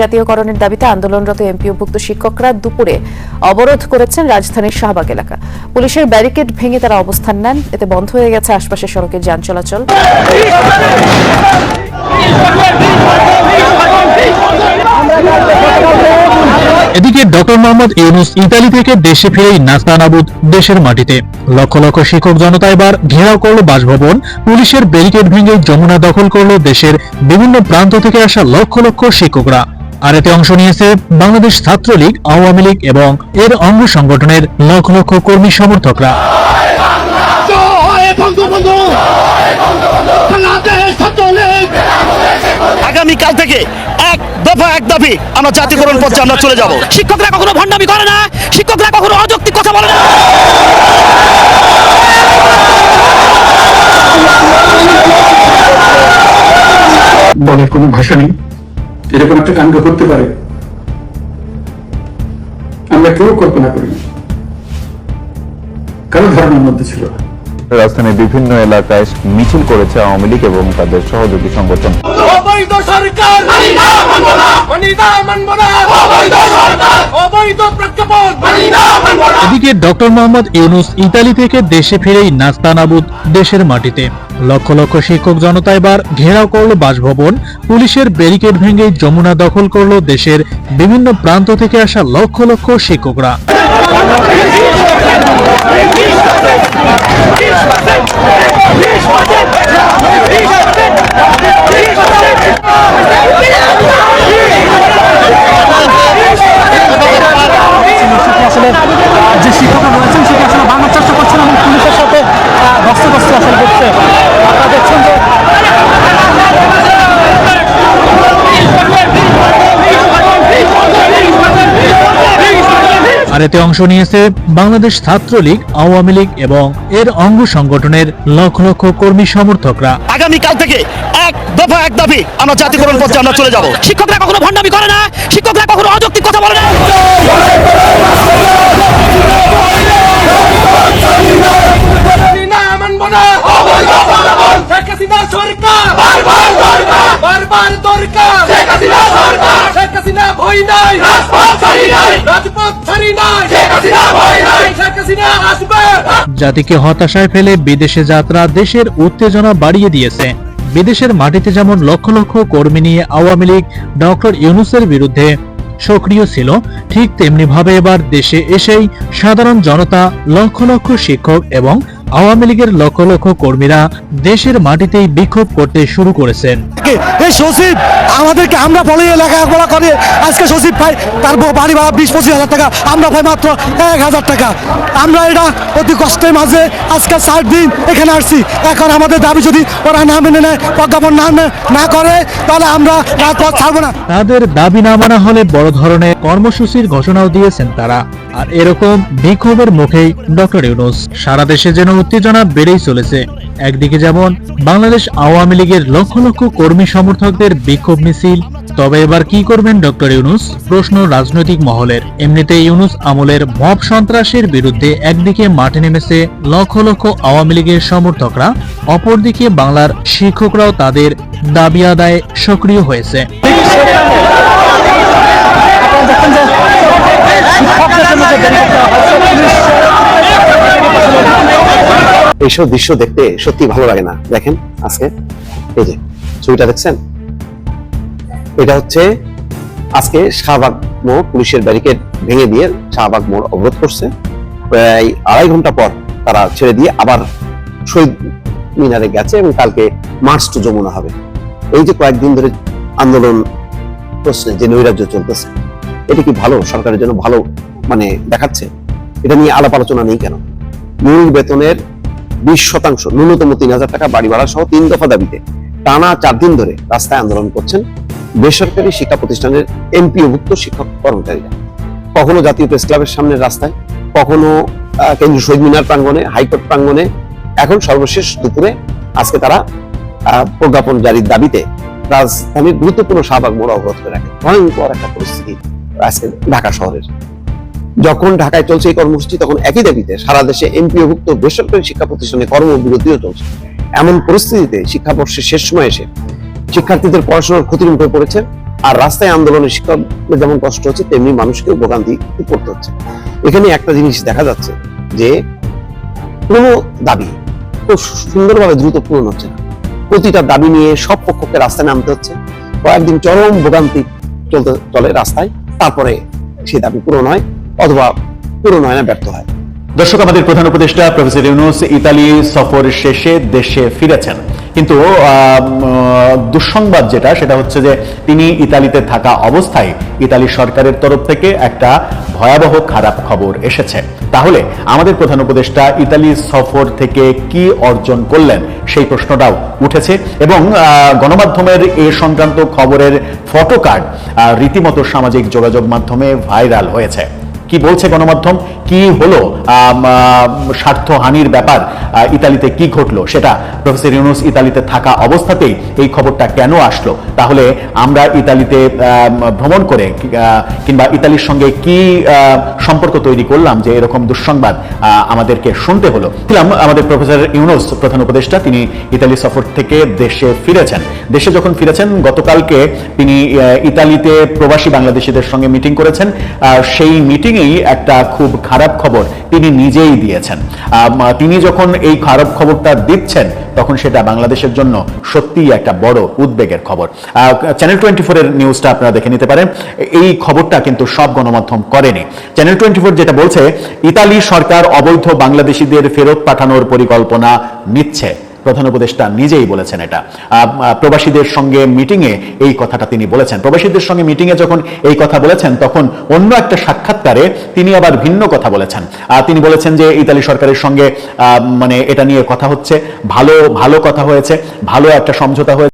জাতীয়করণের দাবিতে আন্দোলনরত এমপিওভুক্ত শিক্ষকরা দুপুরে অবরোধ করেছেন রাজধানীর শাহবাগ এলাকা। পুলিশের ব্যারিকেড ভেঙে তারা অবস্থান নেন। এতে বন্ধ হয়ে গেছে আশপাশের সড়কের যান চলাচল। এদিকে ডক্টর মোহাম্মদ ইউনুস ইতালি থেকে দেশে ফিরেই নাস্তানাবুদ দেশের মাটিতে। লক্ষ লক্ষ শিক্ষক জনতা এবার ঘেরাও করল বাসভবন, পুলিশের ব্যারিকেড ভেঙে যমুনা দখল করল দেশের বিভিন্ন প্রান্ত থেকে আসা লক্ষ লক্ষ শিক্ষকরা। আর এতে অংশ নিয়েছে বাংলাদেশ ছাত্রলীগ, আওয়ামী লীগ এবং এর অঙ্গ সংগঠনের লক্ষ লক্ষ কর্মী সমর্থকরা। আগামীকাল থেকে এক দফা এক দাবি আমরা জাতীয়করণ পর্যায়ে আমরা চলে যাব। শিক্ষকরা কখনো ভণ্ডামি করে না শিক্ষকরা কখনো অযৌক্তিক কথা বলে না। বলার কোনো ভাষা নেই এরকম একটা কাণ্ড করতে পারে। আমরা কেউ কল্পনা করিনি। কারও ধারণার মধ্যে ছিল না। রাজধানীর বিভিন্ন এলাকায় মিছিল করেছে আওয়ামী লীগ এবং তাদের সহযোগী সংগঠন। অবৈধ সরকার! অবৈধ এদিকে ডক্টর মোহাম্মদ ইউনুস ইতালি থেকে দেশে ফিরেই নাস্তানাবুদ দেশের মাটিতে। লক্ষ লক্ষ শিক্ষক জনতা এবার ঘেরাও করল বাসভবন পুলিশের ব্যারিকেড ভেঙে যমুনা দখল করল দেশের বিভিন্ন প্রান্ত থেকে আসা লক্ষ লক্ষ শিক্ষকরা। Річ Василь! Річ Василь! Річ Василь! আর এতে অংশ নিয়েছে বাংলাদেশ ছাত্রলীগ আওয়ামী লীগ এবং এর অঙ্গ সংগঠনের লক্ষ লক্ষ কর্মী সমর্থকরা। আগামীকাল থেকে এক দফা এক দাবি আমরা জাতীয়করণ পর্যায়ে আমরা চলে যাব। শিক্ষকরা কখনো ভণ্ডামি করে না শিক্ষকরা কখনো অযৌক্তিক কথা বলে না। বারবার দরকার। শেখ হাসিনা সরকার। শেখ হাসিনা ভয় নাই। জাতিকে হতাশায় ফেলে বিদেশে যাত্রা দেশের উত্তেজনা বাড়িয়ে দিয়েছে। বিদেশের মাটিতে যেমন লক্ষ লক্ষ কর্মী নিয়ে আওয়ামী লীগ ডক্টর ইউনুসের বিরুদ্ধে সক্রিয় ছিল ঠিক তেমনি ভাবে এবার দেশে এসেই সাধারণ জনতা লক্ষ লক্ষ শিক্ষক এবং আওয়ামী লীগের লক্ষ লক্ষ কর্মীরা দেশের মাটিতেই বিক্ষোভ করতে শুরু করেছেন। এই সচিব আমাদেরকে আমরা বলে লেখাপড়া করে আজকে সচিব পাই তার বাড়ি ভাড়া বিশ পঁচিশ হাজার টাকা আমরা পাই মাত্র এক হাজার টাকা। আমরা এটা অতি কষ্টের মাঝে আজকে চার দিন এখানে আসছি। এখন আমাদের দাবি যদি ওরা না মেনে নেয় প্রজ্ঞাপন না না করে তাহলে আমরা রাজপথ ছাড়বো না। তাদের দাবি না মানা হলে বড় ধরনের কর্মসূচির ঘোষণাও দিয়েছেন তারা। আর এরকম বিক্ষোভের মুখেই ডক্টর ইউনুস। সারা দেশে যেন উত্তেজনা বেড়েই চলেছে। একদিকে যেমন বাংলাদেশ আওয়ামী লীগের লক্ষ লক্ষ কর্মী সমর্থকদের বিক্ষোভ মিছিল, তবে এবার কি করবেন ডক্টর ইউনুস? প্রশ্ন রাজনৈতিক মহলের। এমনিতে ইউনুস আমলের মব সন্ত্রাসের বিরুদ্ধে একদিকে মাঠে নেমেছে লক্ষ লক্ষ আওয়ামী লীগের সমর্থকরা, অপরদিকে বাংলার শিক্ষকরাও তাদের দাবি আদায়ে সক্রিয় হয়েছে। এইসব দৃশ্য দেখতে সত্যি ভালো লাগে না। দেখেন আজকে, এই যে, ছবিটা দেখছেন? এটা হচ্ছে আজকে শাহবাগ মোড় পুলিশের ব্যারিকেড ভেঙে দিয়ে শাহবাগ মোড় অবরোধ করছে। প্রায় আড়াই ঘণ্টা পর তারা ছেড়ে দিয়ে আবার শহীদ মিনারে গেছে এবং কালকে মার্চ টু যমুনা হবে। এই যে কয়েকদিন ধরে আন্দোলন করছে যে নৈরাজ্য চলতেছে, এটা কি ভালো? সরকারের জন্য ভালো মানে দেখাচ্ছে, এটা নিয়ে আলাপ আলোচনা নেই কেন? মূল বেতনের বিশ শতাংশ, ন্যূনতম তিন হাজার টাকা বাড়ি ভাড়া সহ তিন দফা দাবিতে টানা চার দিন ধরে রাস্তায় আন্দোলন করছেন বেসরকারি শিক্ষা প্রতিষ্ঠানের এমপিওভুক্ত শিক্ষক কর্মচারীরা। কখনো জাতীয় প্রেস ক্লাবের সামনের রাস্তায়, কখনো কেন্দ্রীয় শহীদ মিনার প্রাঙ্গণে, হাইকোর্ট প্রাঙ্গণে। এখন সর্বশেষ দুপুরে আজকে তারা প্রজ্ঞাপন জারির দাবিতে রাজধানীর গুরুত্বপূর্ণ শাহবাগ মোড় অবরোধ করে রাখে। ভয়ঙ্কর একটা পরিস্থিতি আজকে ঢাকা শহরের। যখন ঢাকায় চলছে এই কর্মসূচি, তখন একই দাবিতে সারা দেশে এমপিওভুক্ত বেসরকারি শিক্ষা প্রতিষ্ঠানে কর্মবিরতিও চলছে। এমন পরিস্থিতিতে শিক্ষাবর্ষের শেষ সময় এসে শিক্ষার্থীদের পড়াশোনার ক্ষতির মুখে পড়েছে আর রাস্তায় আন্দোলনের শিক্ষকদের যেমন কষ্ট হচ্ছে, তেমনি মানুষকেও ভোগান্তি করতে হচ্ছে এখানে একটা জিনিস দেখা যাচ্ছে যে কোনো দাবি খুব সুন্দরভাবে দ্রুত পূরণ হচ্ছে না। প্রতিটা দাবি নিয়ে সব পক্ষকে রাস্তায় নামতে হচ্ছে। কয়েকদিন চরম ভোগান্তি চলতে চলে রাস্তায়, তারপরে সেই দাবি পূরণ হয়। অথবা পূরণ ব্যর্থ হয়। দর্শক, আমাদের প্রধান উপদেষ্টা প্রফেসর ইউনুস ইতালি সফর শেষে দেশে ফিরেছেন। কিন্তু দুঃসংবাদ যেটা, সেটা হচ্ছে যে তিনি ইতালিতে থাকা অবস্থায় ইতালি সরকারের তরফ থেকে একটা ভয়াবহ খারাপ খবর এসেছে। তাহলে আমাদের প্রধান উপদেষ্টা ইতালি সফর থেকে কি অর্জন করলেন, সেই প্রশ্নটাও উঠেছে এবং গণমাধ্যমের এ সংক্রান্ত খবরের ফটো কার্ড রীতিমতো সামাজিক যোগাযোগ মাধ্যমে ভাইরাল হয়েছে। কি বলছে গণমাধ্যম? কি হলো? স্বার্থহানির ব্যাপার ইতালিতে কি ঘটলো? সেটা প্রফেসর ইউনুস ইতালিতে থাকা অবস্থাতেই এই খবরটা কেন আসলো? তাহলে আমরা ইতালিতে ভ্রমণ করে কিংবা ইতালির সঙ্গে কি সম্পর্ক তৈরি করলাম যে এরকম দুঃসংবাদ আমাদেরকে শুনতে হলো। ছিলাম আমাদের প্রফেসর ইউনুস, প্রধান উপদেষ্টা, তিনি ইতালি সফর থেকে দেশে ফিরেছেন। দেশে যখন ফিরেছেন, গতকালকে তিনি ইতালিতে প্রবাসী বাংলাদেশিদের সঙ্গে মিটিং করেছেন। সেই মিটিংয়েই একটা খুব খারাপ খবর তিনি নিজেই দিয়েছেন। তিনি যখন এই খারাপ খবরটা দিচ্ছেন, তখন সেটা বাংলাদেশের জন্য সত্যিই একটা বড় উদ্বেগের খবর। চ্যানেল টোয়েন্টি ফোর এর নিউজটা আপনারা দেখে নিতে পারেন। এই খবরটা কিন্তু সব গণমাধ্যম করেনি। চ্যানেল টোয়েন্টি ফোর যেটা বলছে, ইতালি সরকার অবৈধ বাংলাদেশিদের ফেরত পাঠানোর পরিকল্পনা নিচ্ছে। প্রধান উপদেষ্টা নিজেই বলেছেন এটা। প্রবাসীদের সঙ্গে মিটিংয়ে এই কথাটা তিনি বলেছেন। প্রবাসীদের সঙ্গে মিটিংয়ে যখন এই কথা বলেছেন, তখন অন্য একটা সাক্ষাৎকারে তিনি আবার ভিন্ন কথা বলেছেন। তিনি বলেছেন যে ইতালি সরকারের সঙ্গে মানে এটা নিয়ে কথা হচ্ছে। ভালো ভালো কথা হয়েছে। ভালো একটা সমঝোতা হয়েছে।